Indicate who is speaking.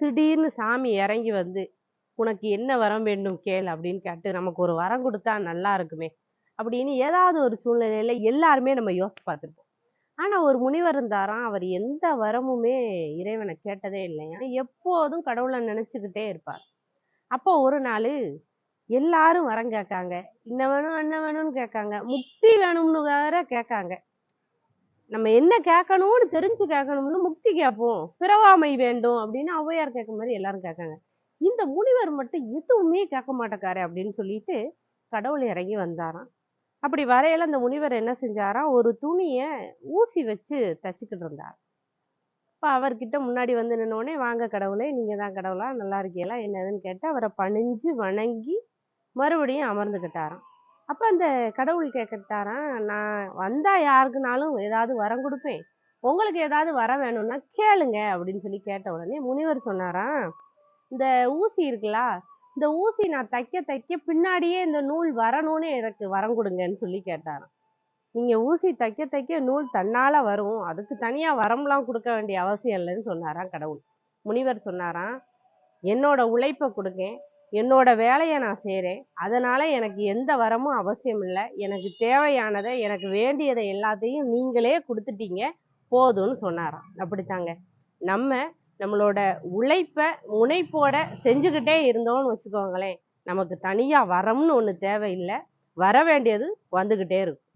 Speaker 1: திடீர்னு சாமி இறங்கி வந்து உனக்கு என்ன வரம் வேண்டும் கேள் அப்படின்னு கேட்டு நமக்கு ஒரு வரம் கொடுத்தா நல்லா இருக்குமே அப்படின்னு ஏதாவது ஒரு சூழ்நிலையில எல்லாருமே நம்ம யோசிச்சு பார்த்துருப்போம். ஆனா ஒரு முனிவர் இருந்தாராம் அவர் எந்த வரமுமே இறைவனை கேட்டதே இல்லையா எப்போதும் கடவுளை நினைச்சுக்கிட்டே இருப்பார். அப்போ ஒரு நாள் எல்லாரும் வரம் கேட்காங்க. இன்ன வேணும் என்ன வேணும்னு கேட்காங்க. முக்தி வேணும்னு வேற கேட்காங்க. நம்ம என்ன கேட்கணும்னு தெரிஞ்சு கேட்கணும்னு முக்தி கேட்போம். பிறவாமை வேண்டும் அப்படின்னு ஔவையார் கேட்க மாதிரி எல்லாரும் கேட்காங்க. இந்த முனிவர் மட்டும் எதுவுமே கேட்க மாட்டேக்காரு அப்படின்னு சொல்லிட்டு கடவுள் இறங்கி வந்தாராம். அப்படி வரையில அந்த முனிவர் என்ன செஞ்சாராம்? ஒரு துணியை ஊசி வச்சு தச்சுக்கிட்டு இருந்தார். இப்போ அவர்கிட்ட முன்னாடி வந்து நின்னோடனே வாங்க கடவுளே நீங்கள் தான் கடவுளா? நல்லா இருக்கீங்களா? என்னதுன்னு கேட்டு அவரை பணிஞ்சு வணங்கி மறுபடியும் அமர்ந்துக்கிட்டாராம் அப்போ அந்த கடவுள் கேட்கட்டாராம் நான் வந்தால் யாருக்குனாலும் ஏதாவது வரம் கொடுப்பேன். உங்களுக்கு ஏதாவது வர வேணும்னா கேளுங்க அப்படின்னு சொல்லி கேட்ட உடனே முனிவர் சொன்னாராம் இந்த ஊசி இருக்குல்ல இந்த ஊசி நான் தைக்க தைக்க பின்னாடியே இந்த நூல் வரணும்னு எனக்கு வரம் கொடுங்கன்னு சொல்லி கேட்டாராம். நீங்கள் ஊசி தைக்க தைக்க நூல் தன்னால் வரும் அதுக்கு தனியாக வரம்லாம் கொடுக்க வேண்டிய அவசியம் இல்லைன்னு சொன்னாராம் கடவுள். முனிவர் சொன்னாராம் என்னோட உழைப்பை கொடுக்கேன் என்னோட வேலையை நான் செய்கிறேன் அதனால் எனக்கு எந்த வரமும் அவசியம் இல்லை. எனக்கு தேவையானதை எனக்கு வேண்டியதை எல்லாத்தையும் நீங்களே கொடுத்துட்டீங்க போதும்னு சொன்னாராம். அப்படித்தாங்க. நம்ம நம்மளோட உழைப்பை முனைப்போட செஞ்சுக்கிட்டே இருந்தோம்னு வச்சுக்கோங்களேன். நமக்கு தனியாக வரம்னு ஒன்று தேவையில்லை. வர வேண்டியது வந்துக்கிட்டே இருக்கும்.